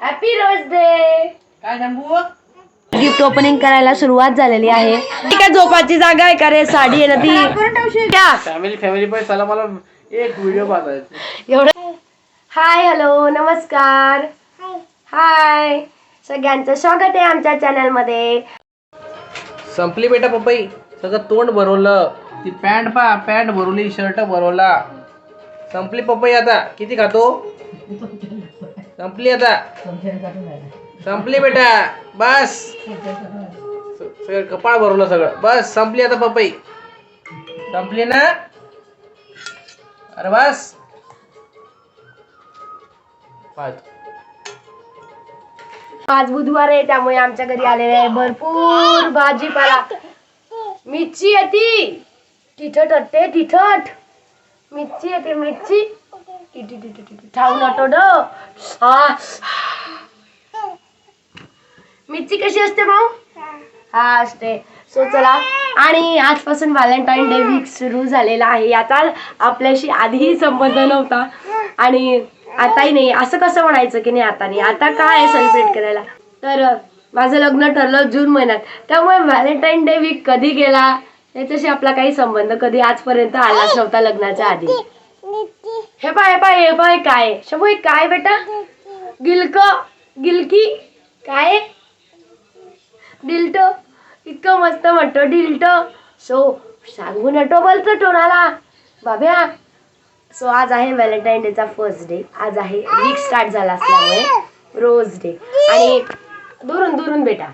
Happy rose day काय gift opening करायला सुरुवात झालेली आहे. ठीक आहे झोपाची जागा आहे का रे? साडी आहे ना ती. क्या फॅमिली फॅमिली पण चला मला एक व्हिडिओ पाहतायचा एवढं हाय हॅलो नमस्कार. हाय सगळ्यांचं स्वागत आहे आमच्या चॅनलमध्ये संपली बेटा पपई. सगळं तोंड भरवलं. ती पॅन्ट पा पॅन्ट भरवली शर्ट भरवला. संपली पपई आता. किती खातो? संपली आता. संपली बेटा. बस. सगळं कपाळ भरवलं सगळं. बस संपली आता पपई. संपली ना? अरे बस. पाच. आज बुधवार आहे त्यामुळे आमच्या घरी आलेले आहे भरपूर भाजीपाला. मिरची येते. तिथट असते तिथट मिरची येते मिरची. आठवड हा. मिरची कशी असते भाऊ? हा असते. सो चला. आणि आजपासून व्हॅलेंटाईन डे वीक सुरू झालेला आहे. याचा आपल्याशी आधीही संबंध नव्हता. आणि आताही नाही. असं कसं म्हणायचं की नाही आता नाही. आता काय आहे सेलिब्रेट करायला? तर माझं लग्न ठरलं जून महिन्यात. त्यामुळे व्हॅलेंटाईन डे वीक कधी गेला? याच्याशी आपला काही संबंध कधी आजपर्यंत आलाच नव्हता लग्नाच्या आधी. हे पाय हे पाय हे पाय काय? शंभू हे काय बेटा? गिलक गिलकी? काय? डिल्ट? इतकं मस्त म्हणतो डिल्ट. सो सांगू नटो बोलतो टोनाला बाब्या सो आज आहे व्हॅलेंटाईन डेचा फर्स्ट डे. आज आहे वीक स्टार्ट झाला असल्यामुळे रोज डे. आणि दुरून दुरून बेटा.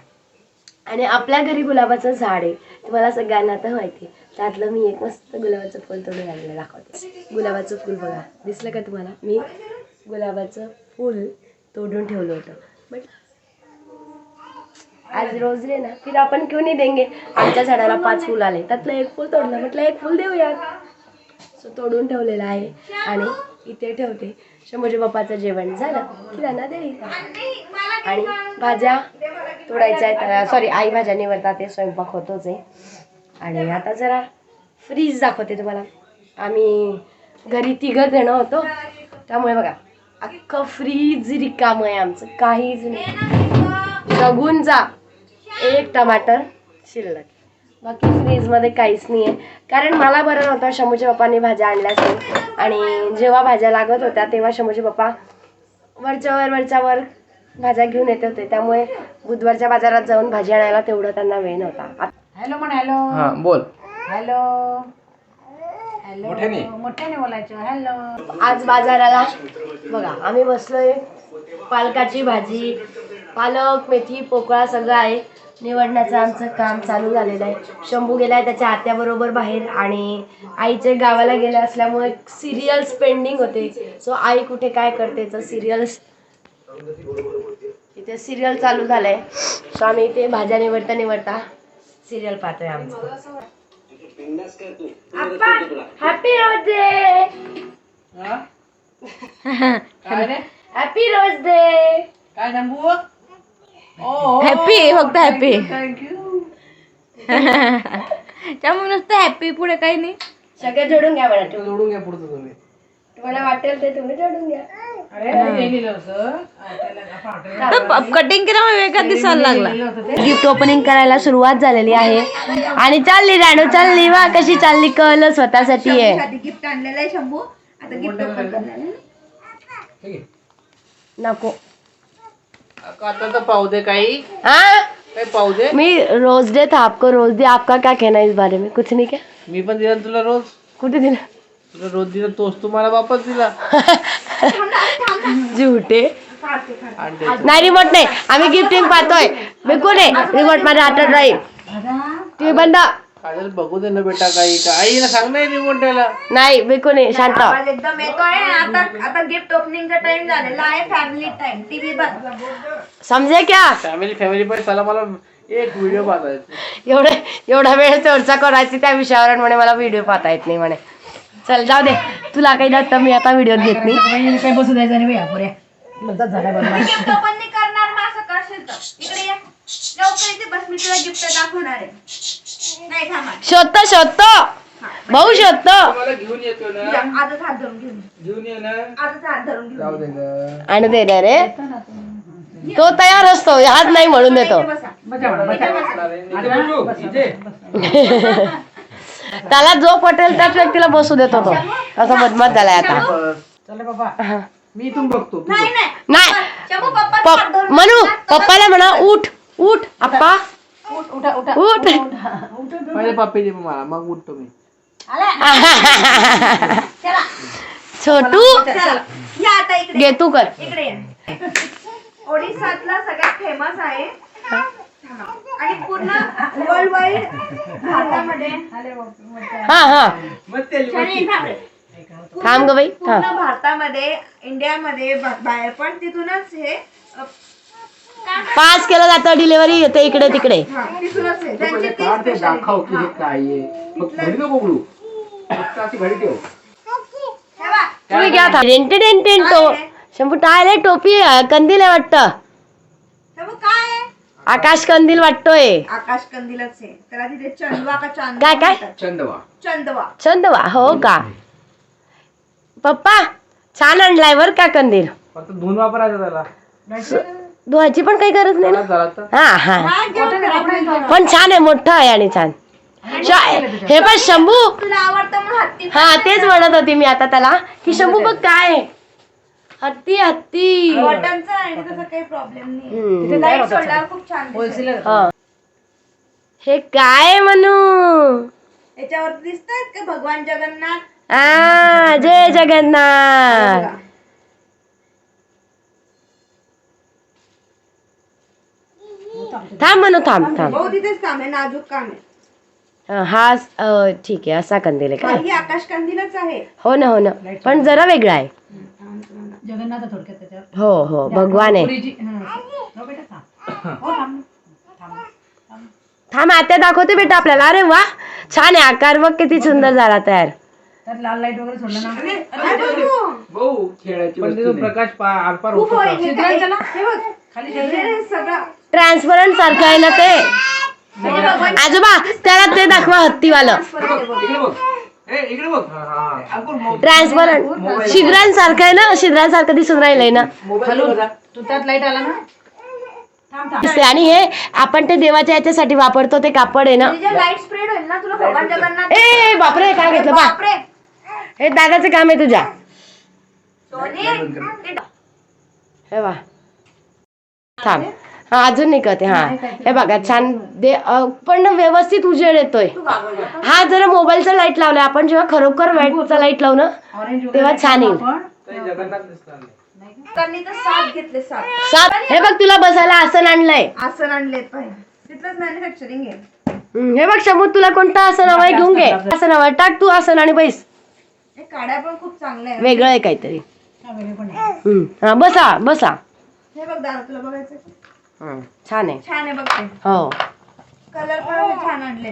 आणि आपल्या घरी गुलाबाचं झाड आहे. तुम्हाला सगळ्यांना तर माहिती आहे. त्यातलं मी एक मस्त गुलाबाचं फुल तोडून आणलं दाखवते. गुलाबाचं फुल बघा. दिसलं का तुम्हाला? मी गुलाबाचं फुल तोडून ठेवलं होतं. बट आज रोज डे ना फिर आपण क्यों नाही देंगे. आमच्या झाडाला पाच फुल आले. त्यातलं एक फुल तोडलं. म्हटलं एक फुल देऊयात. सो तोडून ठेवलेलं आहे. आणि इथे ठेवते. शंभूजी बाप्पाचं जेवण झालं. की त्यांना देईल आणि भाज्या तोडायच्या आहेत. सॉरी आई भाज्या निवडतात. ते स्वयंपाक होतोच आहे. आणि आता जरा फ्रीज दाखवते तुम्हाला. आम्ही घरी तिघं जण होतो. त्यामुळे बघा अख्खं फ्रीज रिकामं आहे आमचं. काहीच नाही. जगून जा. एक टमाटर शिल्लक. बाकी फ्रीजमध्ये काहीच नाही आहे कारण मला बरं नव्हतं शमूच्या पप्पांनी भाज्या आणल्या असेल आणि जेव्हा भाज्या लागत होत्या तेव्हा शमूचे पप्पा वरच्यावर वरच्यावर भाज्या घेऊन येत होते. त्यामुळे बुधवारच्या बाजारात जाऊन भाजी आणायला तेवढं त्यांना वेळ नव्हता. आत- हॅलो म्हण हॅलो. हा बोल. हॅलो. हॅलो. मोठ्याने? मोठ्याने बोलायचं. हॅलो. आज बाजाराला बघा आम्ही बसलोय. पालकाची भाजी पालक मेथी पोकळा सगळं आहे. निवडण्याचं आमचं काम चालू झालेलं आहे. शंभू गेलाय त्याच्या आत्याबरोबर बाहेर आणि आईचे गावाला गेले असल्यामुळे सिरियल्स पेंडिंग होते. सो आई कुठे काय करते तर सिरियल्स इथे सिरियल चालू झालंय. सो आम्ही इथे भाज्या निवडता निवडता सिरियल पाहतोय आमचं. हॅपी रोज डे हा? काय रे? हॅपी रोज डे काय ओ हॅपी फक्त हॅपी थँक्यू त्यामुळे नुसतं हॅपी पुढे काही नाही. सगळे जोडून घ्या मला तुम्ही जोडून घ्या पुढचं तुम्ही. तुम्हाला वाटेल ते तुम्ही जोडून घ्या. कटिंग केल्यामुळे वेगळा दिसायला लागला. गिफ्ट ओपनिंग करायला सुरुवात झालेली आहे. आणि चालली राणू चालली. वा कशी चालली कळलं स्वतःसाठी आहे. गिफ्ट आणलेलं आहे शंभू. आता गिफ्ट ओपन ठीक आहे. नको. आता दे काही. हाँ दे? मी रोज डे था आपको रोज दे. आपका क्या कहना है इस बारे में? कुछ नहीं क्या? मी पण दिला तुला रोज. कुठे दिला? तुला रोज दिला तोच तू मला वापस दिला. झुटे नाही रिमोट नाही. आम्ही गिफ्टिंग पाहतोय. बिलकुल नाही रिमोट माझ्या हातात राहील टीव्ही बंद. काजल बघू दे ना बेटा काही. का आईला सांग नाही रिमोट द्यायला नाही बिलकुल नाही शांत. एकदम येतोय आता आता गिफ्ट ओपनिंगचा टाइम झालेला आहे. फॅमिली टाइम टीव्ही बंद. समजे क्या? फॅमिली फॅमिली पण चला मला एक व्हिडिओ पाहतायचा एवढे एवढा वेळ चर्चा करायची त्या विषयावर म्हणे मला व्हिडिओ पाहता येत नाही म्हणे. चल जाऊ दे. तुला काही नसतं मी आता व्हिडिओ घेत नाही काही बसू द्यायचं नाही पुऱ्या झाला गिफ्ट नाही करणार मग असं करशील तर. इकडे ये. लवकर इथे बस मी तुला गिफ्ट दाखवणार आहे. नाही थांबा. शोधतो शोधतो. भाऊ शोधतो. मला घेऊन येतो ना? आजच हात धरून घेऊन घेऊन ये ना? आजच हात धरून घेऊन जाऊ दे ना. आणि दे रे. तो तयार असतो हात नाही म्हणून देतो. इथे. बसा. त्याला जो पटेल त्याच व्यक्तीला बसू देतो तो असा बदमात झालाय आता. चला बाबा. मी इथून बघतो. तू नाही पप्पा पप- म्हणू पप्पाला म्हणा उठ उठ आप्पा. उठ माझ्या पापी दे मला मग उठतो मी. छोटू. चला. या आता इकडे. घे तू कर. इकडे या. ओडिसातला सगळ्यात फेमस आहे. आणि पूर्ण वर्ल्ड वाईड हा हा. थांब रे. थांब ग बाई. पूर्ण भारतामध्ये इंडियामध्ये बा- बाहेर. पण तिथूनच हे अ, पास केलं जातं डिलिव्हरी येते इकडे तिकडे. हा, तिथूनच हे. त्यांची ती काढ ते specialty. दाखव की हे. हा. काय आहे. फक्त घडी नको बघू फक्त अशी घडी ठेव. हे बघ. तुम्ही घ्या था. डेंटे डेंटे तो शंभू टाळले टोपी कंदील आहे वाटतं. हे बघ काय आहे? आकाश कंदील वाटतोय. आकाश कंदीलच आहे. त्याला तिथे चंदवा का चांदवा काय, काय? चंदवा. चंदवा. चंदवा हो का? पप्पा छान आणलाय बर का कंदील? फक्त धुवून वापरायचं त्याला धुवायची पण काही गरज नाही ना? झाला तर. हा हा. हा, घेऊन. पण छान आहे मोठं आहे आणि छान. शा- हे पण शंभू. तुला आवडतं म्हणून हत्ती हा तेच म्हणत होती मी आता त्याला की शंभू बघ काय आहे? हत्ती हत्ती. तसं काही प्रॉब्लेम नाही हम्म. तिथे लाइट सोडल्यावर खूप छान दिसेल. हा. हे काय म्हणू याच्यावर दिसतायत का भगवान जगन्नाथ? आ जय जगन्नाथ. बघा. थांब म्हणू थांब थांब. भाऊ तिथेच काम आहे नाजूक काम आहे. अं, हा अं, ठीक आहे असा कंदील आहे का? ही आकाश कंदीलच आहे. हो ना हो ना. पण जरा वेगळा आहे. जगन्नाथ थोडक्यात त्याच्यावर. हो हो भगवान आहे. पुरीची हं. हो बेटा थांब. हो. थांब. थांब. थांब आता दाखवते बेटा आपल्याला. अरे वा छान आहे. आकार बघ किती सुंदर झाला तयार. त्यात लाल लाइट वगैरे सोडलं ना. काय बघू? भाऊ खेळायची पण तिथून प्रकाश पा आरपार खूप होतो होय, का? हे काय? हे बघ. हे रे सगळं. ट्रान्सपरंट सारखं आहे ना ते? आजोबा त्याला ते दाखवा हत्तीवालं. इकडे बघ ए इकडे बघ. ट्रान्सपरंट छिद्रांसारखं आहे ना छिद्रांसारखं दिसून राहिलंय ना. मोबाईल बघा. तू त्यात लाइट आला ना? थांब थांब. दिसते आणि हे आपण ते देवाच्या याच्यासाठी वापरतो ते कापड आहे ना. तुझे लाइट स्प्रेड होईल ना तुला भगवान जगन्नाथ ए बापरे काय घेतलं? बा. बापरे. हे दादाचं काम आहे तुझ्या. हे बा थांब. हा अजून नाही करते हा. हे बघा छान दे पण व्यवस्थित उजेड येतोय. हा जरा मोबाईलचा लाइट लावलाय. आपण जेव्हा खरोखर लाईटचा लाइट लावू ना तेव्हा छान येईल. सात घेतले सात सात हे बघ तुला बसायला आसन आणलंय. आसन तिथलंच मॅन्युफॅक्चरिंग हम्म, हे बघ शंभू तुला कोणतं आसन हवंय घेऊन घे. आसन हवं टाक तू आसन आणि बैस. हे काड्या पण खूप चांगल्या आहेत. वेगळं आहे काहीतरी. हा, वेगळे पण आहे. हम्म, हा बसा बसा. हे बघ दादा तुला बघायचं हम्म, छान आहे. छान आहे बघ ते. हो. कलर पण छान आणले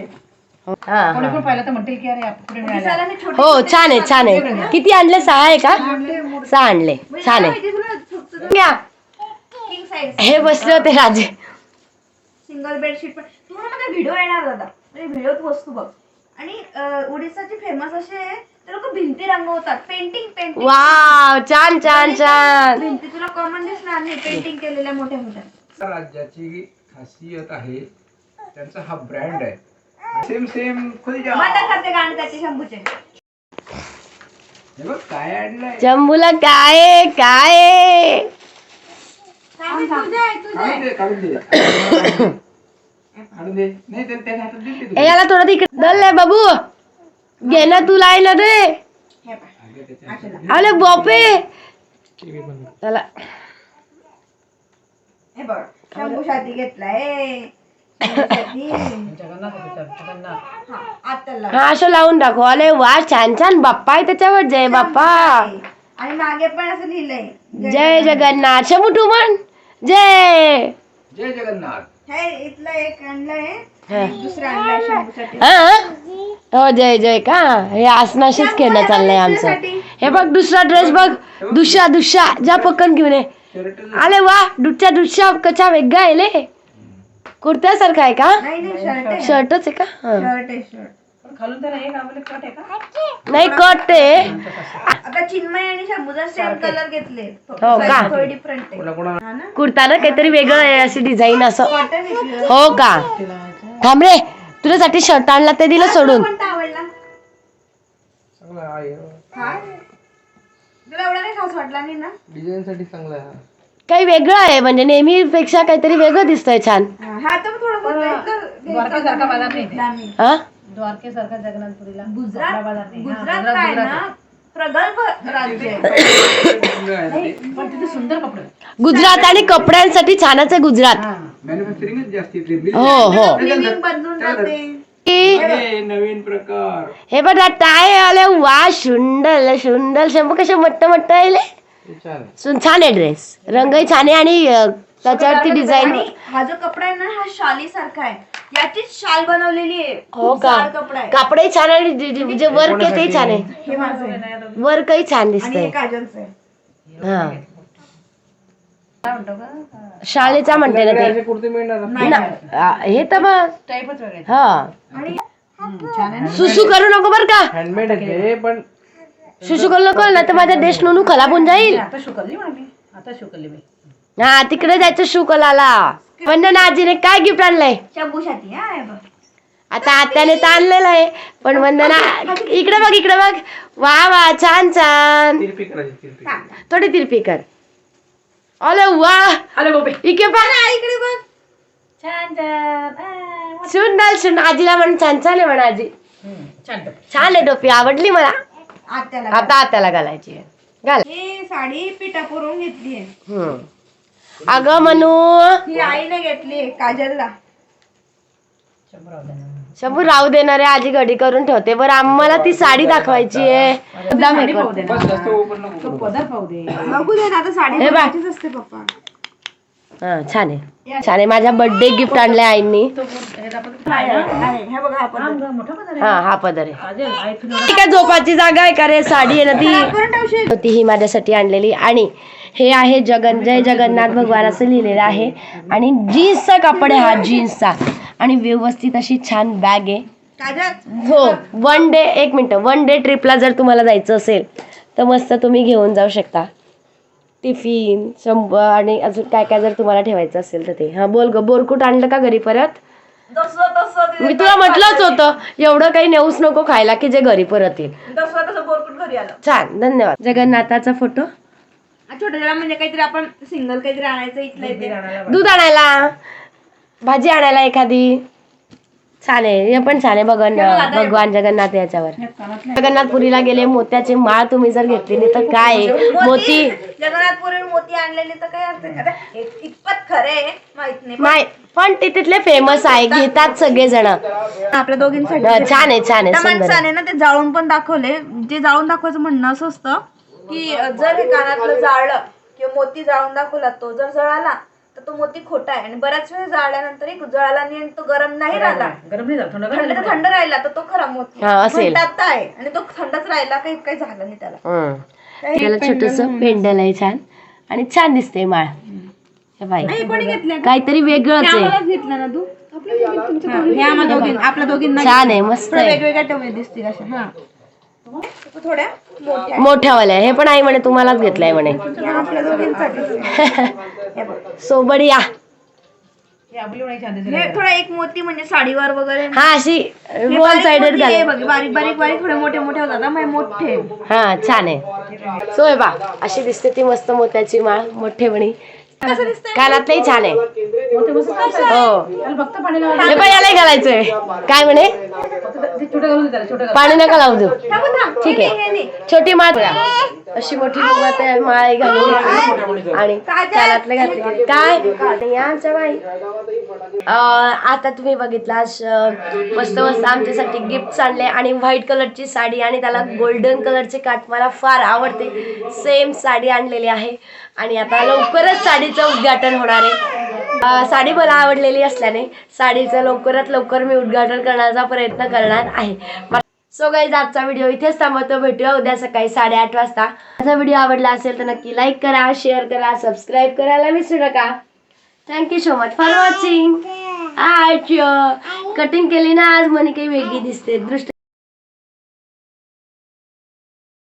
हा कोणी हा. पण पाहिलं तर म्हणतील की अरे पुढे मिळाला दिसायला हे छोटे हो छान आहे छान आहे. किती आणले? सहा आहे का? सहा आणले छान आहे. किंग साईज हे बसले होते राजे. सिंगल बेडशीट पण तू ना माझा व्हिडिओ येणार दादा. म्हणजे व्हिडिओत वस्तू बघ. आणि अं, उडीसाची फेमस असे आहे ते लोक भिंती रंगवतात. पेंटिंग पेंटिंग वाव छान छान छान. भिंती तुला कॉमन दिसणार नाही. पेंटिंग केलेल्या मोठ्या मोठ्या राज्याची खासियत आहे त्यांचा हा ब्रँड आहे. सेम सेम शंभूचे. हे बघ काय आणलंय? जम्बूला काय? काय आहे? सांग, तुझं आहे तुझं काढून दे काढून दे. काढून दे. नाही ते त्याच्या हातात दिली ए, याला थोडं तिकडे धरलंय बाबू. घे ना तू. रे हे पाय अरे बापे त्याला हे बघ शंभू शादी घेतलाय. हा हा असं लावून दाखव. अरे वा छान छान. बाप्पा आहे त्याच्यावर. जय बाप्पा. आणि मागे पण असं लिहिलंय. जय जगन्नाथ. शंभू तू म्हण जय. जय जगन्नाथ. हे इथलं एक आणलंय. आणि दुसरं आणलंय शंभूसाठी हा? हो जय जय का? हे आसनाशीच खेळणं चाललंय आमचं. हे बघ दुसरा ड्रेस बघ. दुसरा दुसरा जा पक्कन घेऊन ये. आले वा दुसऱ्या दुसऱ्या कचा वेगळा आहे ले. कुर्त्यासारखा आहे का? नाही नाही शर्ट आहे. शर्टच आहे का. शर्ट आहे शर्ट. खालून त्याला गावले कट आहे का? नाही कट आहे. आता चिन्मय आणि शंभूचा सेम कलर घेतले हो का? थोडी डिफरंट आहे. कोणा कोणा? हा ना? कुर्ता ना काहीतरी वेगळं आहे अशी डिझाईन असं. हो का? थांब रे तुझ्यासाठी शर्ट आणला ते दिलं सोडून कोणता आवडला चांगला आहे हा तुला एवढा नाही खास वाटला नाही ना? डिझाईन साठी चांगला आहे हा. काही वेगळं आहे म्हणजे नेहमीपेक्षा काहीतरी वेगळं दिसतंय छान. हा हा तर थोडं द्वारकेसारखा बाजार नाही. ते. हा. द्वारकेसारखा जगन्नाथपुरीला गुजरात आपला बाजार नाही. हा, गुजरात गुजरात काय गुजरात ना? आहे. प्रगल्भ राज्य आहे. पण तिथे सुंदर कपडे गुजरात आणि कपड्यांसाठी छानच आहे गुजरात. हा. मॅन्युफॅक्चरिंगच जास्त हो हो. बदलून जाते. हे नवीन प्रकार. बघा टाय आले वा शुंडल शुंडल शंभू कसे मट्ट मट्ट आले हे छान आहे सुन छान आहे ड्रेस रंगही छान आहे आणि त्याच्यावरती डिझाईन हा जो कपडा आहे ना हा शाली सारखा आहे. याचीच शाल बनवलेली आहे. हो का? कापडही छान आहे आणि जे- वर्क आहे ते छान आहे. हे. वर्कही छान आणि दिसतंय हे काजलचं आहे हा काय म्हणतो का शाळेचा म्हणते ना ते. कुर्ते मिळणार? ना, आ, हे तर मग. टाईपच वेगळे. हा. सुसू करू नको बर का? हँडमेड आहे ते पण सुसू करू नको ना तर माझ्या देश नोनू खलापून जाईल. आता शुकलली आता शुकलली मी. हा तिकडे जायचं शू कलाला पण ना आजीने काय गिफ्ट आणलंय हा हे बघ. आता आत्याने तर आणलेलं आहे पण वंदना इकडे बघ इकडे बघ. वा वा छान छान. तिरपी करायची तिरपी. थोडी तिरपी कर. अरे वा. अरे बाबे इकडे बघ. इकडे बघ. छान छान सुंदर सुंदर. आजीला म्हण छान छान आहे म्हणा आजी. हम्म, छान. छान आहे टोपी. आवडली मला? आत्याला आता आत्याला घालायची. घाल. ही साडी पिठापुरून घेतली आहे. अगं म्हणू ही आईने घेतली काजलला. शंभू राहू देणार आहे आजी घडी करून ठेवते. बरं आम्हाला ती साडी दाखवायची आहे. मुद्दाम हे साडी पाहू दे करते. ना. जास्त ओपन नको तो पदर पाहू दे. बघू दे ना आता साडी हे बघ. बघायचीच असते पप्पा. हा छान आहे. छान आहे. माझ्या बर्थडे गिफ्ट आणले आईंनी. हे. आहे. हे बघा आपण हा, ग- मोठा पदर आहे हा हा पदर आहे. काजल आई तुला ती काय झोपाची जागा आहे का रे? साडी आहे ना ती. करून ठेवशील? होती ही माझ्यासाठी आणलेली. आणि हे आहे जगन जय जगन्नाथ भगवान असं लिहिलेलं आहे. आणि जीन्सचा कापड आहे हा जीन्सचा. आणि व्यवस्थित अशी छान बॅग आहे. हो वन डे एक मिनटं वन डे ट्रिपला जर तुम्हाला जायचं असेल तर मस्त तुम्ही घेऊन जाऊ शकता. टिफिन शंभर आणि अजून काय काय जर तुम्हाला ठेवायचं असेल तर ते. हां बोल ग बोरकुट आणलं का घरी परत? मी तुला म्हटलंच होतं एवढं काही नेऊच नको खायला की जे घरी परत येईल. तसं तसं बोरकुट घरी आलं. छान धन्यवाद. जगन्नाथाचा फोटो. छोट्या जरा म्हणजे काहीतरी आपण सिंगल काहीतरी आणायचं इथलं इथे. दूध आणायला. भाजी आणायला एखादी? छान आहे हे पण छान आहे भगवान भगवान जगन्नाथ याच्यावर. जगन्नाथपुरीला गेले मोत्याचे माळ तुम्ही जर घेतली नाही तर काय? मोती जगन्नाथपुरी मोती आणलेली तर काय कितपत खरे माहीत नाही. माय पण ते तिथले फेमस आहे घेतात सगळेजण. आपल्या दोघींसाठी छान आहे छान आहे ना ते जाळून पण दाखवले. जे जाळून दाखवायचं म्हणणं असं असतं की जर हे कानातलं जाळलं किंवा मोती जाळून दाखवला तो जर जळाला तर तो मोती खोटा आहे. आणि बऱ्याच वेळ जाळल्यानंतर एक जळाला नाही आणि तो गरम नाही राहिला. गरम नाही झालं थंड राहिला तर तो खरा मोती हा, तर आहे. आणि तो थंडच राहिला काही काही झालं नाही त्याला. हं. त्याला छोटस पेंडल आहे छान. आणि छान दिसते माळ. हे बाई. कोणी घेतलं काहीतरी वेगळंच आहे. घेतलं ना तू? हे आपल्या दोघींना छान आहे मस्त वेगवेगळ्या टोमणे दिसतील अशा. हा. थोड्या मोठ्या. मोठ्यावाल्या. हे पण आई म्हणे तुम्हालाच घेतलंय म्हणे. या आपल्या दोघींसाठी. सो बढिया हे आपली पण एक छान दिसेल. हे थोडा एक मोती म्हणजे साडीवर वगैरे. हा अशी हे वन साइडेड बारीक बारीक बारीक थोडे मोठे मोठे होतात हा, मग मोठे. हा छान आहे. सो बा अशी दिसते ती मस्त मोत्याची माळ मोठे म्हणी. कानातलंही छान आहे. हो. फक्त हे यालाही घालायचंय. काय म्हणे? पाणी नका लावू देऊ. ठीक आहे. छोटी माळ अशी मोठी माळ आहे, माळ घालून. आणि कानातले घातले. काय? आमच्या बाई. आता तुम्ही बघितला मस्त मस्त आमच्यासाठी गिफ्ट आणले आणि व्हाईट कलरची साडी आणि त्याला गोल्डन कलरचे काठ मला फार आवडते. सेम साडी आणलेली आहे. आणि आता लवकरच साडीचं उद्घाटन होणार आहे. साडी मला आवडलेली असल्याने साडीचं लवकरात लवकर मी उद्घाटन करण्याचा प्रयत्न करणार आहे. सो गाईज आजचा व्हिडिओ इथेच थांबवतो. भेटूया उद्या सकाळी साडेआठ वाजता. माझा व्हिडिओ आवडला असेल तर नक्की लाईक करा शेअर करा सबस्क्राईब करायला विसरू नका. Thank you so much for watching cutting केली ना आज म्हणे काही वेगळी दिसते. दृष्ट